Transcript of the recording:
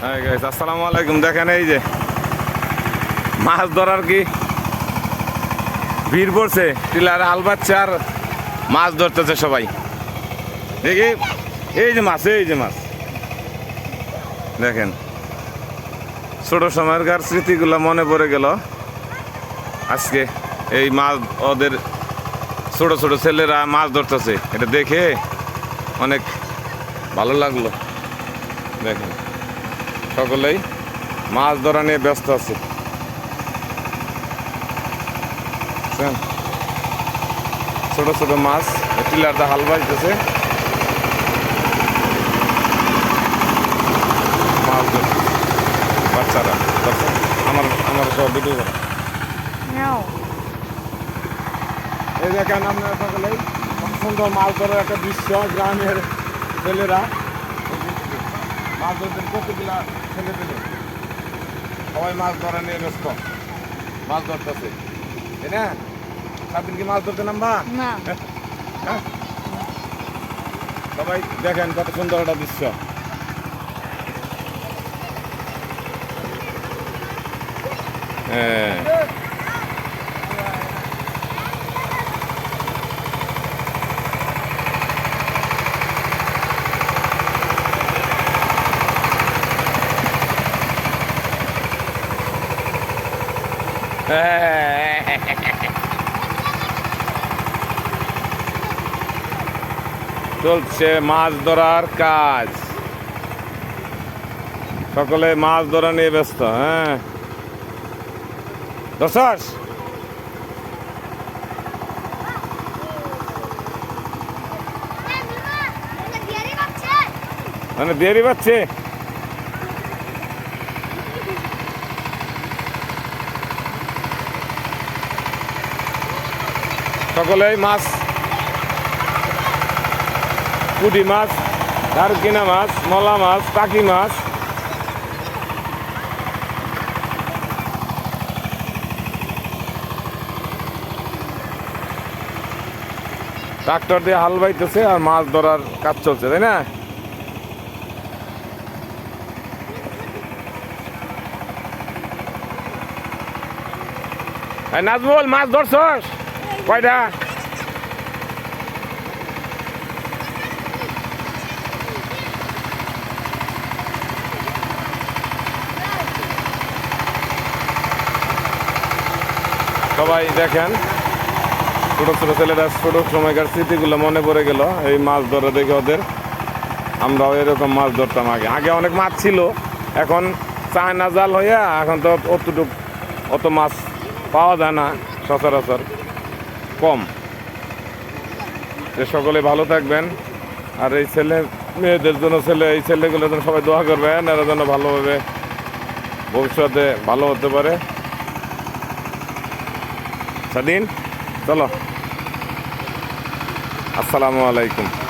আসসালামু আলাইকুম। দেখেন এই যে মাছ ধরার কি ভিড় পড়ছে। টিলার হাল বাচ্চা আর মাছ ধরতেছে সবাই। দেখি, এই যে মাছ, এই যে মাছ। দেখেন, ছোট সময়কার স্মৃতিগুলো মনে পড়ে গেল। আজকে এই মাছ, ওদের ছোট ছোট ছেলেরা মাছ ধরতেছে। এটা দেখে অনেক ভালো লাগল। দেখেন। সকলেই মাছ ধরা নিয়ে ব্যস্ত আছে? ছোট ছোট মাছ টিলারটা হাল বাজতেছে। মাছ বাচ্চারা আমার আমার সব ভিডিও করে। এই দেখেন আপনারা সকলেই সুন্দর মাছ ধরার একটা দৃশ্য গ্রামের ছেলেরা। মাছ ধরতে কতগুলা ছেলে পেলে? সবাই মাছ ধরা নিয়ে ব্যস্ত। মাছ ধরতেছে। তাই না? সাতদিন কি মাছ ধরতে নামবা. হ্যাঁ? সবাই দেখেন কত সুন্দর একটা দৃশ্য। হ্যাঁ। চলছে মাছ ধরার কাজ। সকলে মাছ ধরা নিয়ে ব্যস্ত হ্যাঁ? দশাস মানে দেরি পাচ্ছে সকলেই মাছ, পুঁটি মাছ দারকিনা মাছ, মলা মাছ টাকি মাছ। ট্রাক্টর দিয়ে হাল বাইতেছে আর মাছ ধরার কাজ চলছে, তাই না? এই নাজমুল, মাছ ধরছস? কয়টা সবাই দেখেন, ছোট ছোট ছেলেরা ছোট সময়কার স্মৃতিগুলো মনে পড়ে গেল, এই মাছ ধরে দেখে ওদের। আমরাও এরকম মাছ ধরতাম আগে। আগে অনেক মাছ ছিল, এখন চায়না জাল হইয়া এখন তো অতটুক অত মাছ পাওয়া যায় না সচরাচর। কম। যে সকলে ভালো থাকবেন, আর এই ছেলে, মেয়েদের জন্য ছেলে, এই ছেলেগুলোর জন্য সবাই দোয়া করবেন, এরা যেন ভালোভাবে ভবিষ্যতে ভালো হতে পারে। স্বাধীন চলো। আসসালামু আলাইকুম।